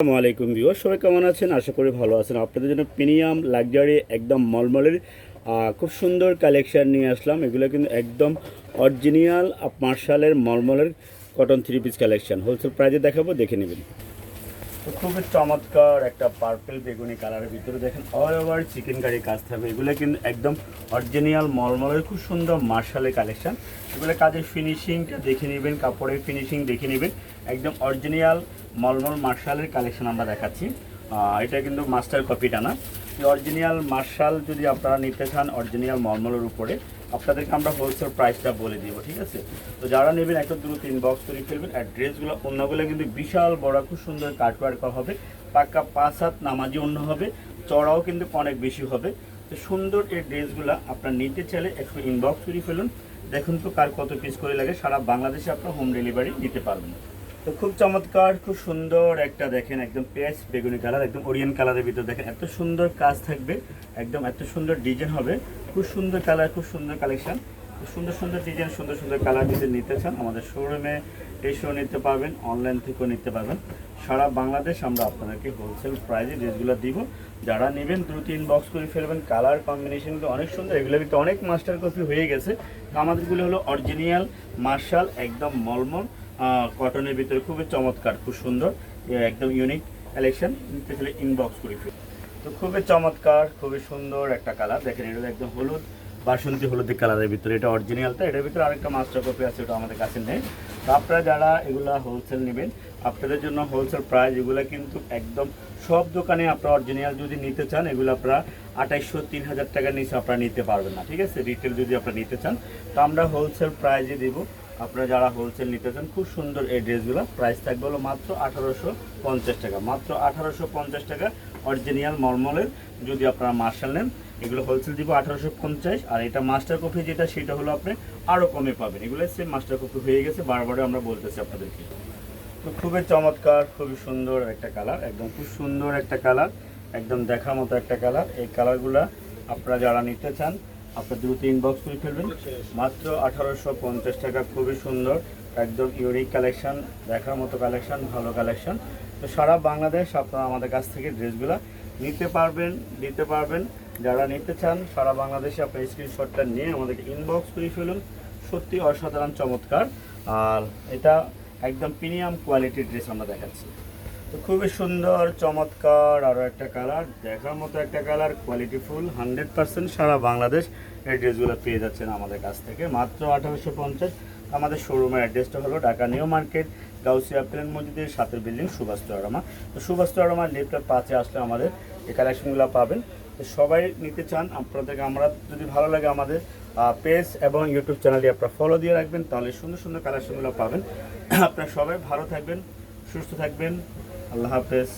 আসসালামু আলাইকুম সবাই কেমন আছেন? আশা করি ভালো আছেন। আপনাদের জন্য প্রিমিয়াম লাক্সারি, একদম মলমলের খুব সুন্দর কালেকশান নিয়ে আসলাম। এগুলো কিন্তু একদম অরিজিনাল মার্শালের মলমলের cotton three piece collection wholesale প্রাইজে দেখাবো, দেখে নেবেন। খুবই চমৎকার একটা পার্পেল বেগুনি কালারের ভিতরে দেখেন অল ওভার চিকেন কারি কাজ থাকবে। এগুলো কিন্তু একদম অরিজিনাল মলমলের খুব সুন্দর মার্শালের কালেকশান এগুলো কাজের ফিনিশিংটা দেখে নেবেন, কাপড়ের ফিনিশিং দেখে নেবেন। একদম অরিজিনাল মলমল মার্শালের কালেকশান আমরা দেখাচ্ছি। এটা কিন্তু মাস্টার কপিটা না। অরিজিনাল মার্শাল যদি আপনারা নিতে চান, অরিজিনাল মলমলের উপরে, আপনাদেরকে আমরা হোলসেল প্রাইসটা বলে দিব, ঠিক আছে? তো যারা নেবেন একটা দ্রুত ইনবক্স করে ফেলবেন আর ড্রেসগুলো অন্যগুলো কিন্তু বিশাল বড়, খুব সুন্দর কাটওয়ার্ক হবে। পাক্কা পাঁচ হাত নামাজি অন্য হবে চড়াও কিন্তু অনেক বেশি হবে। তো সুন্দর এই ড্রেসগুলো আপনার নিতে চাইলে একটু ইনবক্স করে ফেলুন। দেখুন তো কার কত পিস করে লাগে, সারা বাংলাদেশে আপনার হোম ডেলিভারি দিতে পারবেন। তো খুব চমৎকার, খুব সুন্দর একটা দেখেন একদম পেঁয়াজ বেগুনি কালার, একদম ওরিয়েন কালারের ভিতর দেখেন এত সুন্দর কাজ থাকবে, একদম এত সুন্দর ডিজাইন হবে, খুব সুন্দর কালার, খুব সুন্দর কালেকশন। সুন্দর সুন্দর ডিজাইন, সুন্দর সুন্দর কালার যদি নিতে চান, আমাদের শোরুমে এসেও নিতে পারবেন অনলাইন থেকেও নিতে পারবেন। সারা বাংলাদেশ আমরা আপনাদেরকে হোলসেল প্রাইজে ড্রেসগুলো দিব, যারা নেবেন দ্রুত ইনবক্স করে ফেলবেন কালার কম্বিনেশনগুলো অনেক সুন্দর এগুলো কিন্তু অনেক মাস্টার কপি হয়ে গেছে। আমাদেরগুলো হলো অরিজিনাল মার্শাল একদম মলমল। কটনের ভিতরে খুবই চমৎকার, খুব সুন্দর একদম ইউনিক কালেকশন চাইলে ইনবক্স করে তো খুবই চমৎকার, খুবই সুন্দর একটা কালার দেখেন, এটা একদম হলুদ, বাসন্তী হলুদ কালারের ভিতরে। এটা অরিজিনালটা এটার ভিতরে আরেকটা মাস্টার কপি আছে, ওটা আমাদের কাছে নেই। তো আপনারা যারা এগুলা হোলসেল নেবেন, আপনাদের জন্য হোলসেল প্রাইস এগুলো কিন্তু একদম সব দোকানে আপনারা অরিজিনাল যদি নিতে চান, এগুলো আপনারা আঠাইশশো তিন হাজার টাকার নিচে আপনারা নিতে পারবেন না, ঠিক আছে? রিটেল যদি আপনারা নিতে চান, তো আমরা হোলসেল প্রাইজে দিব আপনারা যারা হোলসেল নিতে চান, খুব সুন্দর এই ড্রেসগুলো। প্রাইস থাকবে হলো মাত্র আঠারোশো পঞ্চাশ টাকা। মাত্র আঠারোশো পঞ্চাশ টাকা অরিজিনাল মলমলের, যদি আপনারা মার্শাল নেন, এগুলো হোলসেল দিব আঠারোশো পঞ্চাশ। আর এটা মাস্টার কপি যেটা, সেটা হলো আপনি আরও কমে পাবেন। এগুলো সেম মাস্টার কপি হয়ে গেছে বারবারে আমরা বলতেছি আপনাদেরকে। তো খুবই চমৎকার, খুবই সুন্দর একটা কালার একদম খুব সুন্দর একটা কালার একদম দেখার মতো একটা কালার এই কালারগুলা আপনারা যারা নিতে চান আপনার দ্রুত ইনবক্স করে ফেলবেন। মাত্র আঠারোশো পঞ্চাশ টাকা, খুবই সুন্দর, একদম ইউনিক কালেকশন দেখার মতো কালেকশন ভালো কালেকশন তো সারা বাংলাদেশ আপনারা আমাদের কাছ থেকে ড্রেসগুলো নিতে পারবেন দিতে পারবেন। যারা নিতে চান, সারা বাংলাদেশে আপনার স্ক্রিনশটটা নিয়ে আমাদেরকে ইনবক্স করে ফেলুন। সত্যি অসাধারণ, চমৎকার। আর এটা একদম প্রিমিয়াম কোয়ালিটির ড্রেস আমরা দেখাচ্ছি। তো খুবই সুন্দর, চমৎকার আরও একটা কালার দেখার মতো একটা colour quality full hundred percent সারা বাংলাদেশ এই ড্রেসগুলো পেয়ে যাচ্ছেন আমাদের কাছ থেকে। মাত্র আঠারোশো পঞ্চাশ। আমাদের শোরুমের অ্যাড্রেসটা হলো ঢাকা নিউ মার্কেট, গাউসিয়া প্লেন মসজিদের সাথের বিল্ডিং সুভাষ আরামা। তো সুভাষ আরামা লিফটের পাশে আসলে আমাদের এই কালেকশনগুলো পাবেন। তো সবাই নিতে চান, আপনাদেরকে আমরা যদি ভালো লাগে আমাদের পেজ এবং ইউটিউব চ্যানেলটি আপনারা ফলো দিয়ে রাখবেন, তাহলে সুন্দর সুন্দর কালেকশনগুলো পাবেন। আপনারা সবাই ভালো থাকবেন, সুস্থ থাকবেন। আল্লাহ হাফেজ।